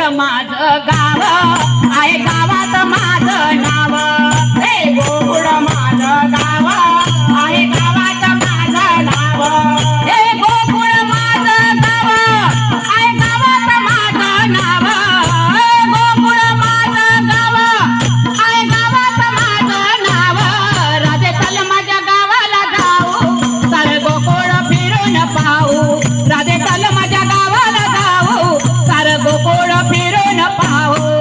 गोड माझ गाव आहे गावात माझ नाव. रे गोड माझ गाव आहे गावात माझ नाव. हे गोकुळ माझ गाव आहे गावात माझ नाव. na paho